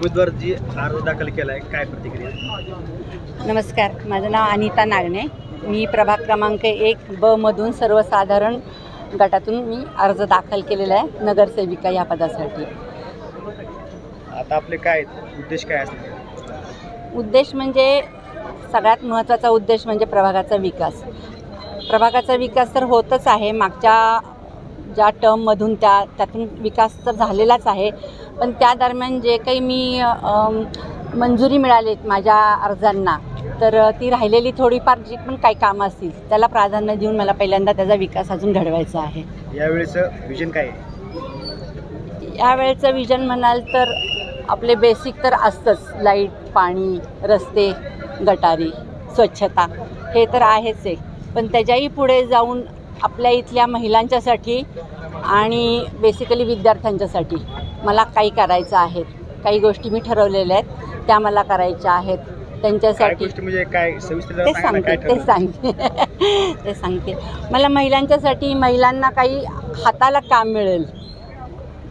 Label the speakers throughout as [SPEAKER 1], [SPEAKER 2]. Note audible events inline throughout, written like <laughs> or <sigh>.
[SPEAKER 1] उमेदवार जी अर्ज दाखल केला आहे काय प्रतिक्रिया?
[SPEAKER 2] नमस्कार माझं नाव अनिता नागणे. मी प्रभाग क्रमांक एक ब मधून सर्वसाधारण गटातून मी अर्ज दाखल केलेला आहे नगरसेविका या पदासाठी.
[SPEAKER 1] आता आपले काय उद्देश काय असणार
[SPEAKER 2] उद्देश म्हणजे सगळ्यात महत्त्वाचा उद्देश म्हणजे प्रभागाचा विकास. प्रभागाचा विकास तर होतच आहे. मागच्या ज्या टर्ममधून त्या त्यातून विकास तर झालेलाच आहे. पण त्या दरम्यान जे काही मी मंजुरी मिळालीत माझ्या अर्जांना तर ती राहिलेली थोडीफार जी पण काही कामं असतील त्याला प्राधान्य देऊन मला पहिल्यांदा त्याचा विकास अजून घडवायचा आहे.
[SPEAKER 1] यावेळेचं विजन काय
[SPEAKER 2] यावेळेचं विजन म्हणाल तर आपले बेसिक तर असतंच. लाइट पाणी रस्ते गटारी स्वच्छता हे तर आहेच आहे पण त्याच्याही पुढे जाऊन आपल्या इथल्या महिलांच्यासाठी आणि बेसिकली विद्यार्थ्यांच्यासाठी मला काही करायचं आहे. काही गोष्टी मी ठरवलेल्या आहेत त्या मला करायच्या आहेत. त्यांच्यासाठी
[SPEAKER 1] म्हणजे काय?
[SPEAKER 2] ते सांगते ते? <laughs> सांगते. ते सांगते. मला महिलांच्यासाठी महिलांना काही हाताला काम मिळेल.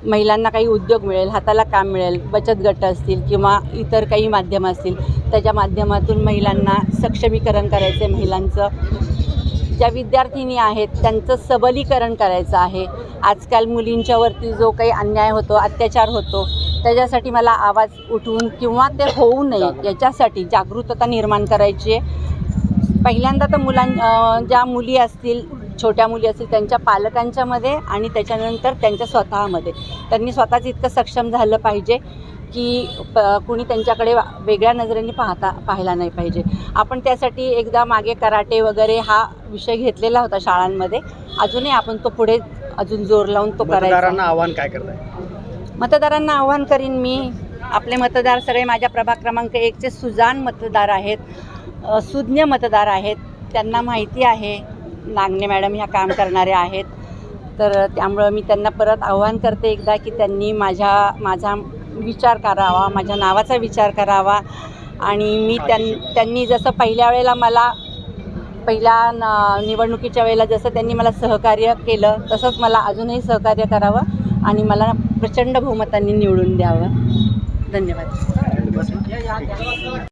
[SPEAKER 2] महिलांना काही उद्योग मिळेल हाताला काम मिळेल बचत गट असतील किंवा इतर काही माध्यम असतील त्याच्या माध्यमातून महिलांना सक्षमीकरण करायचं आहे महिलांचं ज्या विद्यार्थिनी आहेत त्यांचं सबलीकरण करायचं आहे. आजकाल मुलींच्यावरती जो काही अन्याय होतो अत्याचार होतो त्याच्यासाठी मला आवाज उठवून किंवा ते होऊ नये याच्यासाठी जागरूकता निर्माण करायची आहे. पहिल्यांदा तर मुलां ज्या मुली असतील छोट्या मुली असतील त्यांच्या पालकांच्यामध्ये आणि त्याच्यानंतर त्यांच्या स्वतःमध्ये. त्यांनी स्वतःच इतकं सक्षम झालं पाहिजे की प कुणी त्यांच्याकडे वेगळ्या नजरेने पाहता पाहायला नाही पाहिजे. आपण त्यासाठी एकदा मागे कराटे वगैरे हा विषय घेतलेला होता शाळांमध्ये. अजूनही आपण तो पुढे अजून जोर लावून तो करायचा.
[SPEAKER 1] आव्हान काय करताय?
[SPEAKER 2] मतदारांना आव्हान करीन मी. आपले मतदार सगळे माझ्या प्रभाग क्रमांक एकचे सुजाण मतदार आहेत. सुज्ञ मतदार आहेत. त्यांना माहिती आहे. नागणे मॅडम ह्या काम करणाऱ्या आहेत. तर त्यामुळं मी त्यांना परत आव्हान करते एकदा की त्यांनी माझ्या माझा विचार करावा माझ्या नावाचा विचार करावा. आणि मी त्यां त्यांनी जसं पहिल्या वेळेला मला पहिल्या न निवडणुकीच्या वेळेला जसं त्यांनी मला सहकार्य केलं तसंच मला अजूनही सहकार्य करावं आणि मला प्रचंड बहुमतांनी निवडून द्यावं. धन्यवाद.